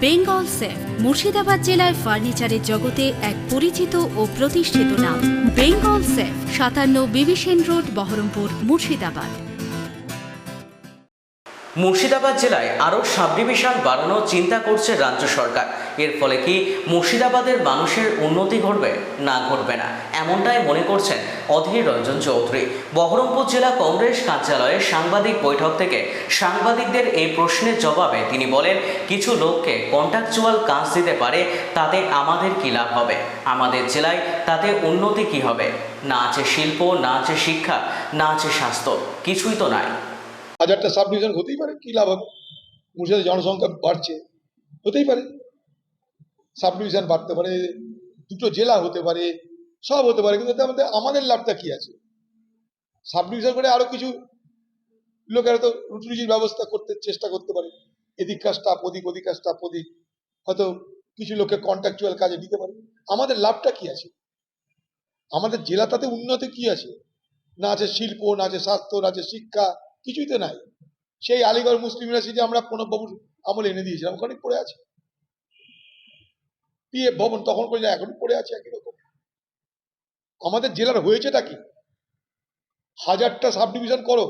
Bengal safe, Murshidabad জেলায় ফার্নিচারের জগতে এক পরিচিত ও প্রতিষ্ঠিত নাম। বেঙ্গল সেফ, সাতান্ন বিবিসেন রোড, বহরমপুর, মুর্শিদাবাদ। মুর্শিদাবাদ জেলায় আরও সাব ডিভিশন বাড়ানোর চিন্তা করছে রাজ্য সরকার। এর ফলে কি মুর্শিদাবাদের মানুষের উন্নতি ঘটবে? না ঘটবে না। এমনটাই মনে করছেন অধীর রঞ্জন চৌধুরী। বহরমপুর জেলা কংগ্রেস কার্যালয়ে সাংবাদিক বৈঠক থেকে সাংবাদিকদের এই প্রশ্নের জবাবে তিনি বলেন, কিছু লোককে কন্ট্রাকচুয়াল কাজ দিতে পারে, তাতে আমাদের কী লাভ হবে? আমাদের জেলায় তাতে উন্নতি কি হবে? না আছে শিল্প, না আছে শিক্ষা, না আছে স্বাস্থ্য, কিছুই তো নাই। হাজারটা সাব ডিভিশন হতেই পারে, কী লাভ হবে? মুর্শিদাবাদের জনসংখ্যা বাড়ছে, হতেই পারে। সাব ডিভিশন বাড়তে পারে, দুটো জেলা হতে পারে, সব হতে পারে, কিন্তু এতে আমাদের আমাদের লাভটা কি আছে? সাব ডিভিশন করে আরও কিছু লোকেরা তো রুটি রুজির ব্যবস্থা করতে, চেষ্টা করতে পারে। এদিককার স্টাফ ওদিক ওদিককার স্টাফ ওদিক। হয়তো কিছু লোককে কন্ট্রাকচুয়াল কাজে দিতে পারে। আমাদের লাভটা কি আছে? আমাদের জেলা তাতে উন্নতি কি আছে? না আছে শিল্প, না আছে স্বাস্থ্য, না আছে শিক্ষা, কিছুই তো নাই। সেই আলিগড় মুসলিম ইউনিভার্সিটি আমরা প্রণববাবুর আমল এনে দিয়েছিলাম ওখানে পড়ে আছে। পিএফ ভবন তখন করে এখন পড়ে আছে একই রকম। আমাদের জেলার হয়েছেটা কি? হাজারটা সাব ডিভিশন করো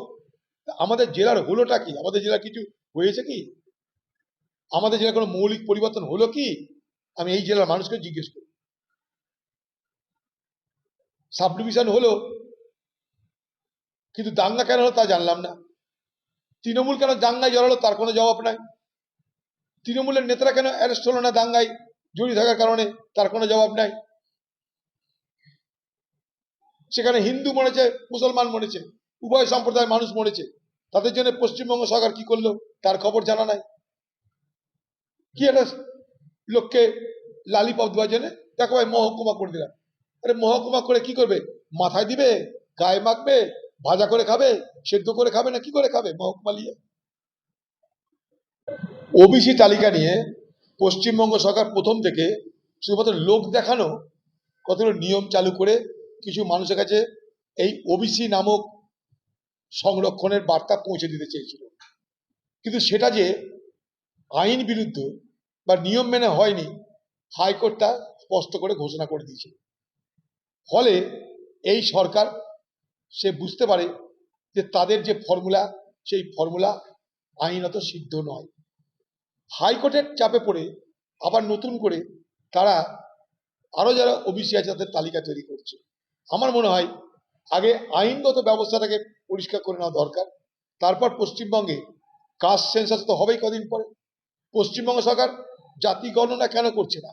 আমাদের জেলার হলোটা কি? আমাদের জেলা কিছু হয়েছে কি? আমাদের জেলার কোনো মৌলিক পরিবর্তন হলো কি? আমি এই জেলার মানুষকে জিজ্ঞেস করি। সাব ডিভিশন হলো, কিন্তু দাঙ্গা কেন হলো তা জানলাম না। তৃণমূল কেন দাঙ্গায় জড়ালো তার কোনো জবাব নাই। তৃণমূলের নেতারা কেন অ্যারেস্ট হলো না দাঙ্গায়? জড়িয়ে থাকার কারণে তার কোনো জবাব নাই। সেখানে হিন্দু মরেছে, মুসলমান মরেছে, উভয় সম্প্রদায়ের মানুষ মরেছে। তাদের জন্য পশ্চিমবঙ্গ সরকার কি করল, তার খবর জানা নাই। কি একটা লোককে লালিপপ দেওয়ার জন্য দেখো ভাই মহকুমা করে দিলাম। আরে মহকুমা করে কি করবে? মাথায় দিবে, গায়ে মাখবে, ভাজা করে খাবে, সেদ্ধ করে খাবে না কি করে খাবে মহকুমা নিয়ে? ওবিসি তালিকা নিয়ে পশ্চিমবঙ্গ সরকার প্রথম থেকে শুধুমাত্র লোক দেখানো কতগুলো নিয়ম চালু করে কিছু মানুষের কাছে এই ওবিসি নামক সংরক্ষণের বার্তা পৌঁছে দিতে চেয়েছিল। কিন্তু সেটা যে আইন বিরুদ্ধ বা নিয়ম মেনে হয়নি হাইকোর্ট তা স্পষ্ট করে ঘোষণা করে দিয়েছে। ফলে এই সরকার সে বুঝতে পারে যে তাদের যে ফর্মুলা, সেই ফর্মুলা আইনত সিদ্ধ নয়। হাইকোর্টের চাপে পড়ে আবার নতুন করে তারা আরও যারা ওবিসি আছে তাদের তালিকা তৈরি করছে। আমার মনে হয় আগে আইনগত ব্যবস্থাটাকে পরিষ্কার করে নেওয়া দরকার। তারপর পশ্চিমবঙ্গে কাস্ট সেন্সাস তো হবেই কদিন পরে। পশ্চিমবঙ্গ সরকার জাতি গণনা কেন করছে না?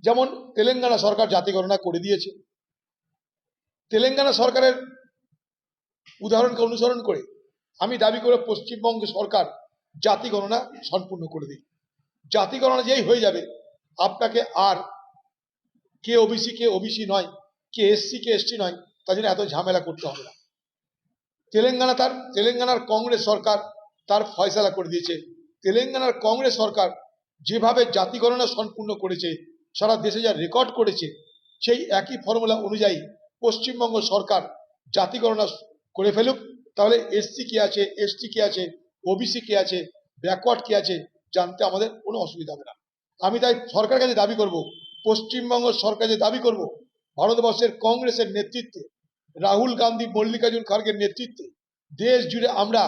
যেমন তেলেঙ্গানা সরকার জাতি গণনা করে দিয়েছে। তেলেঙ্গানা সরকারের উদাহরণকে অনুসরণ করে আমি দাবি করে পশ্চিমবঙ্গ সরকার জাতি গণনা সম্পূর্ণ করে দিই। জাতি গণনা যেই হয়ে যাবে, আপনাকে আর কে ওবিসি কে ওবিসি নয়, কে এসসি, কে এসটি নয়, তার জন্য এত ঝামেলা করতে হবে না। তেলেঙ্গানা তার, তেলেঙ্গানার কংগ্রেস সরকার তার ফয়সালা করে দিয়েছে। তেলেঙ্গানার কংগ্রেস সরকার যেভাবে জাতি গণনা সম্পূর্ণ করেছে, সারা দেশে যা রেকর্ড করেছে, সেই একই ফর্মুলা অনুযায়ী পশ্চিমবঙ্গ সরকার জাতি গণনা করে ফেলুক। তাহলে এসসি কে আছে, এসটি কে আছে ওবিসি কে আছে, ব্যাকওয়ার্ড কে আছে, জানতে আমাদের কোনো অসুবিধা হবে না। আমি তাই সরকারের কাছে দাবি করব, পশ্চিমবঙ্গ সরকার যে দাবি করব, ভারতবর্ষের কংগ্রেসের নেতৃত্বে, রাহুল গান্ধী, মল্লিকার্জুন খার্গের নেতৃত্বে, দেশ জুড়ে আমরা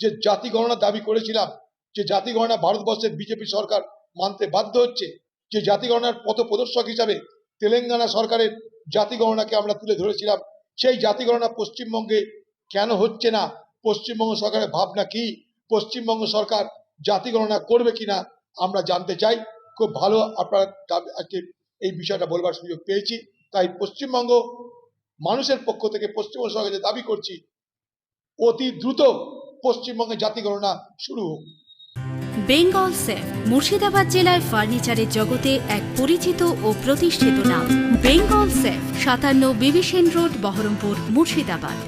যে জাতি গণনা দাবি করেছিলাম, যে জাতি গণনা ভারতবর্ষের বিজেপি সরকার মানতে বাধ্য হচ্ছে, যে জাতি গণনার পথ প্রদর্শক হিসাবে তেলেঙ্গানা সরকারের জাতি গণনাকে আমরা তুলে ধরেছিলাম, সেই জাতি গণনা পশ্চিমবঙ্গে কেন হচ্ছে না? পশ্চিমবঙ্গ সরকারের ভাবনা কি? পশ্চিমবঙ্গ সরকার জাতি গণনা করবে কিনা আমরা জানতে চাই। খুব ভালো আপনারা আজকে এই বিষয়টা বলবার সুযোগ পেয়েছি। তাই পশ্চিমবঙ্গ মানুষের পক্ষ থেকে পশ্চিমবঙ্গ সরকারের দাবি করছি, অতি দ্রুত পশ্চিমবঙ্গে জাতি গণনা শুরু হোক। বেঙ্গল সেফ মুর্শিদাবাদ জেলায় ফার্নিচারের জগতে এক পরিচিত ও প্রতিষ্ঠিত নাম। বেঙ্গল সেফ সাতান্ন বিবিসেন রোড, বহরমপুর, মুর্শিদাবাদ।